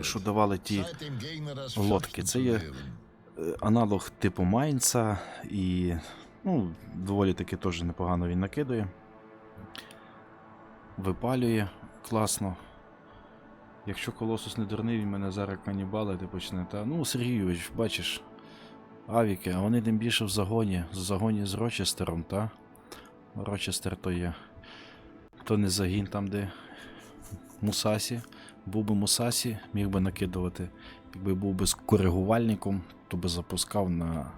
що давали ті лодки. Це є е, аналог типу Майнца і ну, доволі таки теж непогано він накидує. Випалює класно. Якщо колосус не дурний, він мене зараз канібалити почне. Та, ну, Сергійович, бачиш, авіки, а вони тим більше в загоні. В загоні з Рочестером, та? Рочестер то є. То не загін там, де Мусасі. Був би Мусасі, міг би накидувати. Якби був би з коригувальником, то би запускав на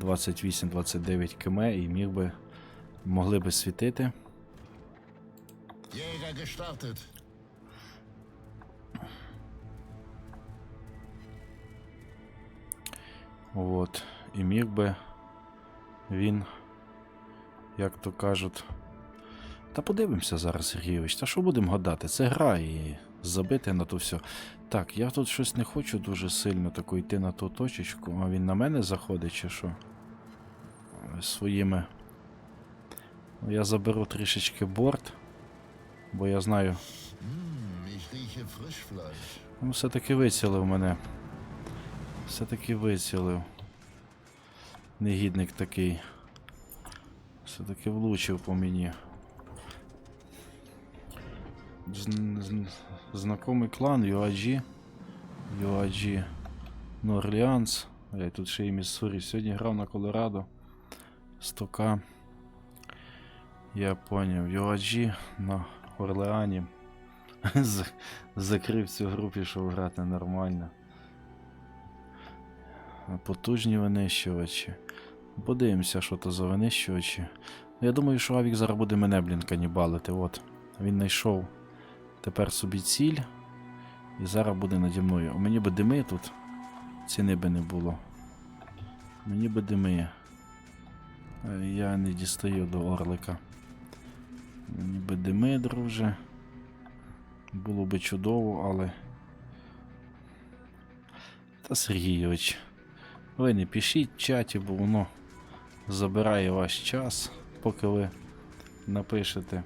28-29 км і міг би могли би світити. От. І міг би він, як то кажуть. Та подивимося зараз, Сергійович, та що будемо гадати? Це гра і забити на то все. Так, я тут щось не хочу дуже сильно тако йти на ту точечку, а він на мене заходить чи що? Своїми. Я заберу трішечки борт, бо я знаю. Ну, все-таки вицілив мене. Все-таки вицілив. Негідник такий. Все-таки влучив по мені. Зн- зн- Знакомий клан UAG. UAG Норлеанс. Я тут ще і Міссурі. Сьогодні грав на Колорадо. 100к. Я поняв. UAG на Орлеані. Закрив цю гру, пішов грати нормально. Потужні винищувачі. Подивимося, що то за винищувачі. Я думаю, що Авік зараз буде мене, блін, канібалити. От. Він знайшов тепер собі ціль. І зараз буде наді мною. У мені би дими тут. Ціни би не було. Мені би дими. Е, Я не дістаю до орлика. Мені би дими, друже. Було би чудово, але. Та Сергійович, ви не пишіть в чаті, бо воно забирає ваш час, поки ви напишете.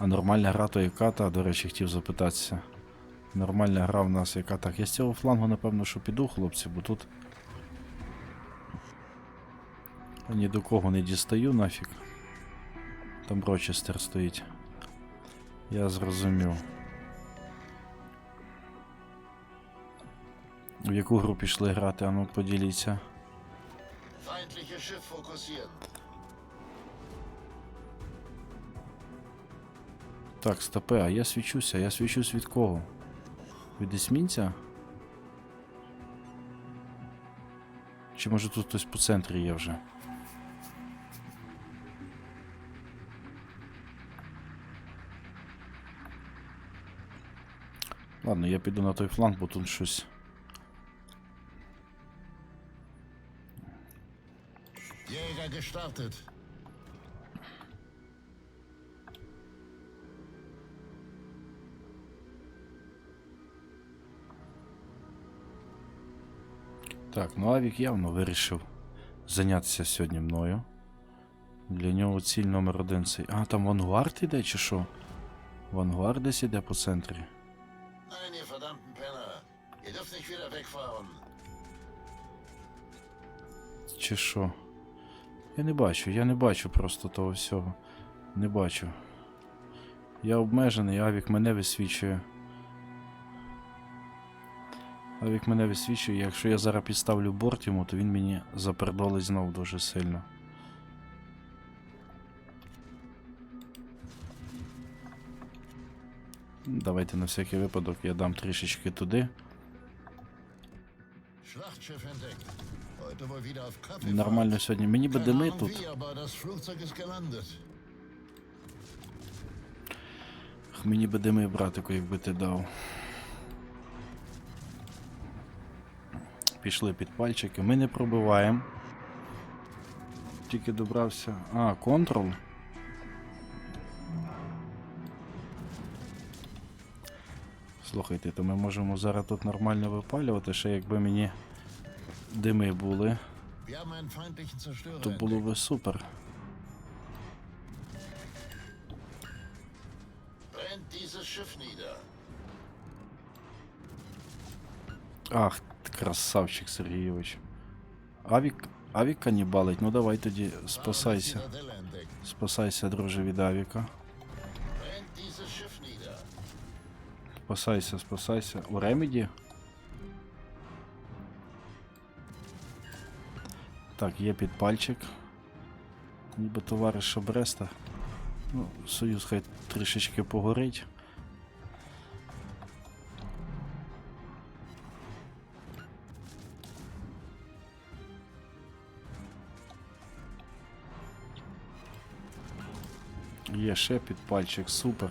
А нормальна гра то яка та, до речі, хотів запитатися. Нормальна гра в нас яка так. Я з цього флангу, напевно, що піду, хлопці, бо тут. Ні до кого не дістаю нафіг. Там Рочестер стоїть. Я зрозумів. В яку гру пішли грати, а ну поділіться. Так, стопе, а я свічуся, я свічусь від кого? Від есмінця? Чи може тут хтось по центрі є вже? Ладно, я піду на той фланг, бо тут щось. Jäger gestartet. Так, ну Авік явно вирішив зайнятися сьогодні мною. Для нього ціль номер один цей. А, там Вангуард іде чи що? Вангуард десь іде по центрі. Чи що? Я не бачу, я не бачу просто того всього. Не бачу. Я обмежений, Авік мене висвічує. Авік мене висвічує, якщо я зараз підставлю борт йому, то він мені запердолить знов дуже сильно. Давайте на всякий випадок я дам трішечки туди. Нормально сьогодні. Мені би дими тут. Мені би дими, братику, якби ти дав. Пішли під пальчики. Ми не пробиваємо. Тільки добрався. А, контрол. Слухайте, то ми можемо зараз тут нормально випалювати, ще якби мені дими були, то було би супер. Ах, красавчик Сергійович. Авік, авік канібалить, ну давай тоді спасайся. Спасайся, друже, від авіка. Спасайся, спасайся. У Реміді? Так, є підпальчик. Ніби товариша Бреста. Ну, Союз хай трішечки погорить. Є ще підпальчик, супер.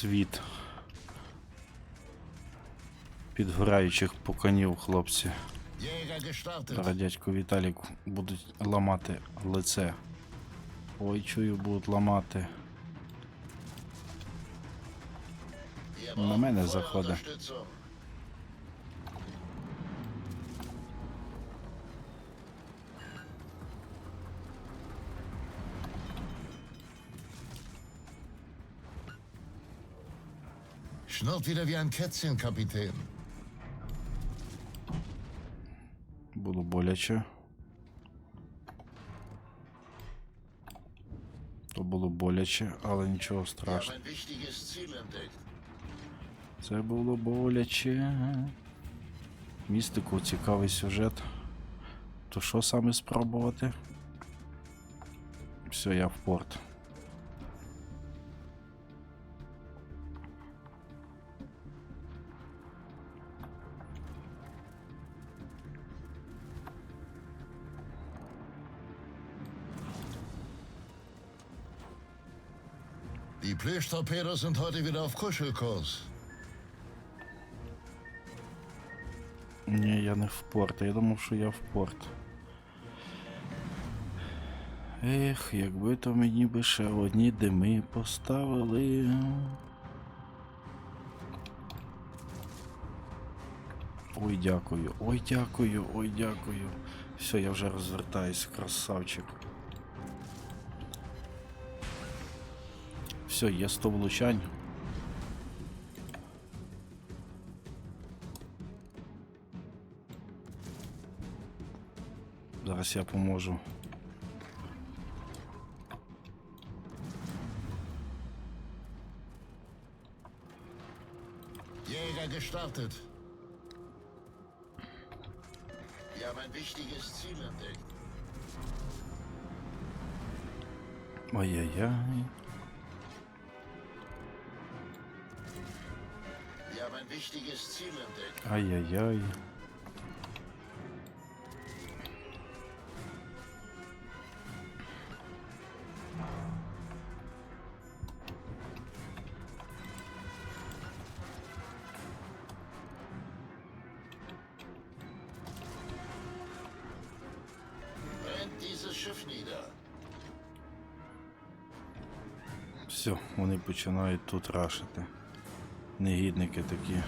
Світ. Підгораючих поканів, хлопці. Радядьку. Віталік будуть ламати лице. Ой, чую, будуть ламати. На мене brauchen Schnurrt wieder wie ein Kätzchen, Kapitän. Було боляче. То було боляче, але нічого страшного. Це було боляче. Містику цікавий сюжет. То що саме спробувати? Все, я в порт. Die Plösch-Torpedos sind heute wieder auf Kuschelkurs. Ні, я не в порт. Я думав, що я в порт. Ех, якби то мені би ще одні дими поставили. Ой, дякую, ой, дякую, ой, дякую. Все, я вже розвертаюсь, красавчик. Все, є 100 влучань. Зараз я поможу. Jäger gestartet. Wir haben ein wichtiges Ziel entdeckt. Ай-яй-яй. Wichtiges Ziel entdeckt. Ай-яй-яй. Brennt dieses Schiff nieder. Все, вони починають тут рашити. Негідники такі.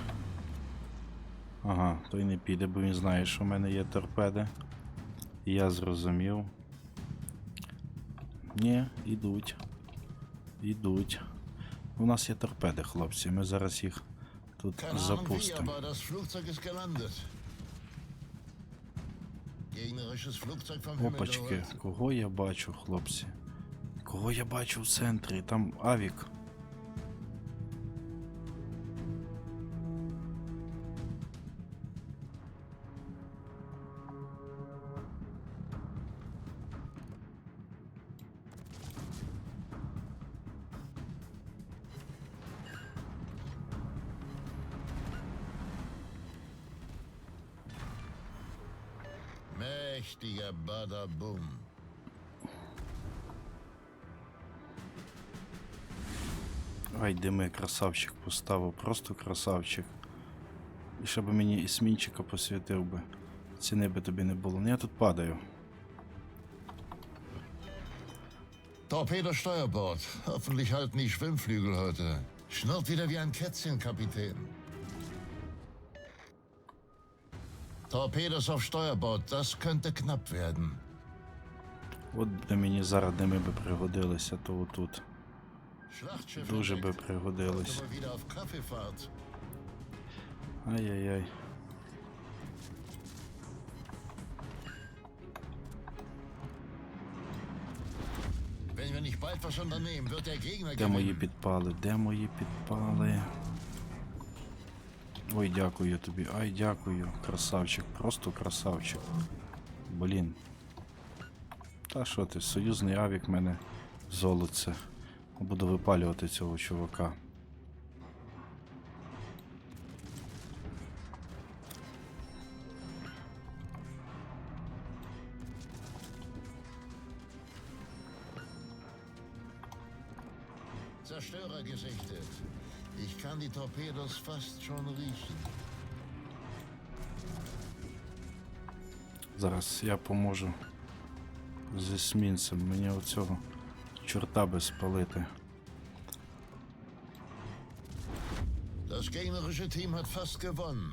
Ага, той не піде, бо він знає, що в мене є торпеди. Я зрозумів. Ні, ідуть. Ідуть. У нас є торпеди, хлопці. Ми зараз їх тут запустимо. Опачки, кого я бачу, хлопці? Кого я бачу в центрі? Там авік. Mächtiger Badaboom. Ай, дими, красавчик поставив, просто красавчик. І щоб мені і смінчика посвятив би. Ціни би тобі не було. Ну я тут падаю. Torpedo Steuerbord. Hoffentlich halten die Schwimmflügel heute. Schnurrt wieder wie ein Kätzchen, Kapitän. Torpedos auf Steuerbord, das könnte knapp werden. От де мені зараз де ми би пригодилися, то отут. Дуже би Kaffeefahrt. Ай-яй-яй. Де мої підпали? Де мої підпали? Ой, дякую тобі. Ай, дякую. Красавчик, просто красавчик. Блін. Та що ти, союзний авік мене золоце. Буду випалювати цього чувака. Kann die Torpedos fast schon riechen. Зараз я поможу з есмінцем. Мені оцього чорта би спалити. Das gegnerische Team hat fast gewonnen.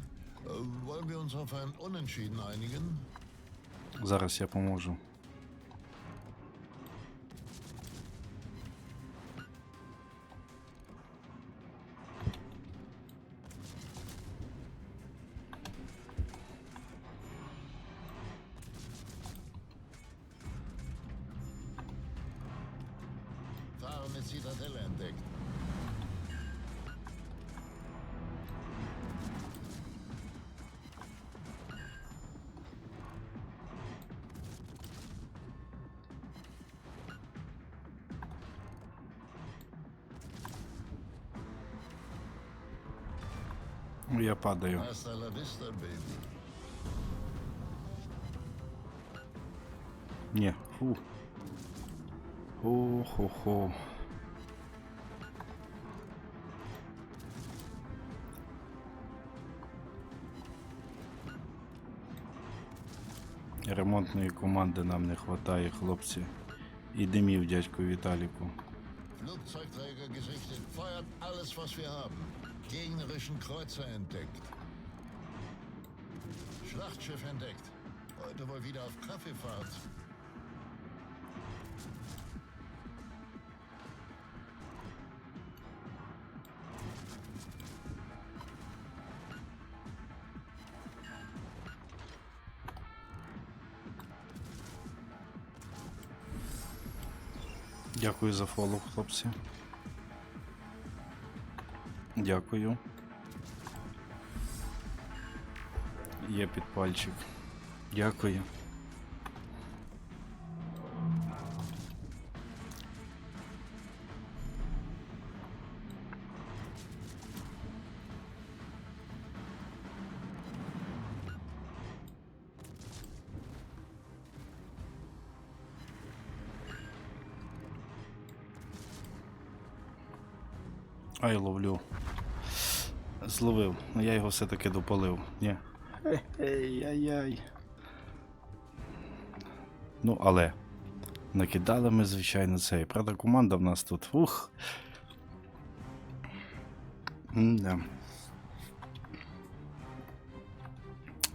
Äh, wollen wir uns auf ein Unentschieden einigen? Зараз я поможу. Zitadelle entdeckt. Я падаю. Ні. Фу. Хо-хо-хо. Ремонтної команди нам не вистачає, хлопці. І димів дядьку Віталіку. Flugzeugträger gesichtet. Feuert alles, was wir haben. Gegnerischen Kreuzer entdeckt. Schlachtschiff entdeckt. Heute wohl wieder auf Kaffeefahrt. Дякую за фолов, хлопці. Дякую. Є підпальчик. Дякую. Ай, ловлю. Зловив. Ну я його все-таки допалив. Ні. Ей-ей-яй. Ну, але. Накидали ми, звичайно, цей. Правда, команда в нас тут. Ух. Да.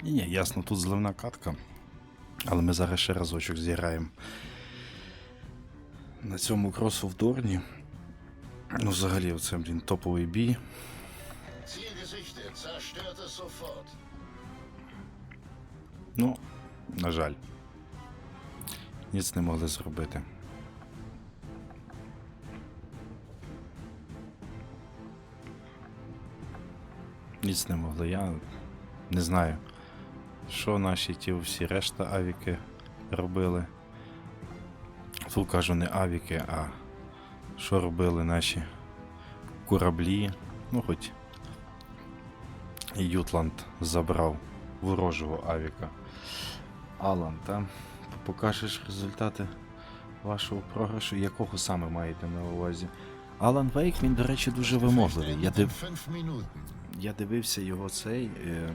Ні, ясно, тут зливна катка. Але ми зараз ще разочок зіграємо. На цьому кросу в Дорні. Ну, взагалі, це, блін, топовий бій. Ну, на жаль. Ніц не могли зробити. Ніц не могли. Я не знаю, що наші ті всі решта авіки робили. Тут кажу не авіки, а що робили наші кораблі. Ну, хоч Ютланд забрав ворожого авіка. Алан, там покажеш результати вашого програшу, якого саме маєте на увазі? Алан Вейк, він, до речі, дуже вимогливий. Я, див... я дивився його цей. Е,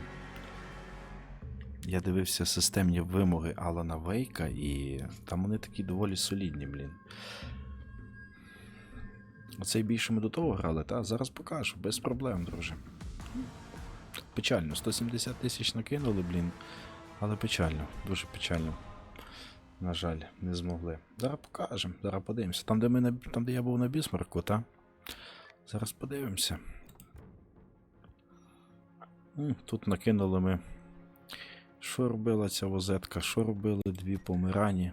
я дивився системні вимоги Алана Вейка, і там вони такі доволі солідні, блін. Оцей більше ми до того грали, та зараз покажу, без проблем, друже. Печально, 170 тисяч накинули, блін. Але печально, дуже печально. На жаль, не змогли. Зараз покажемо, зараз подивимося. Там, де, ми там, де я був на бісмарку, та? Зараз подивимося. Тут накинули ми. Що робила ця возетка? Що робили дві помирані?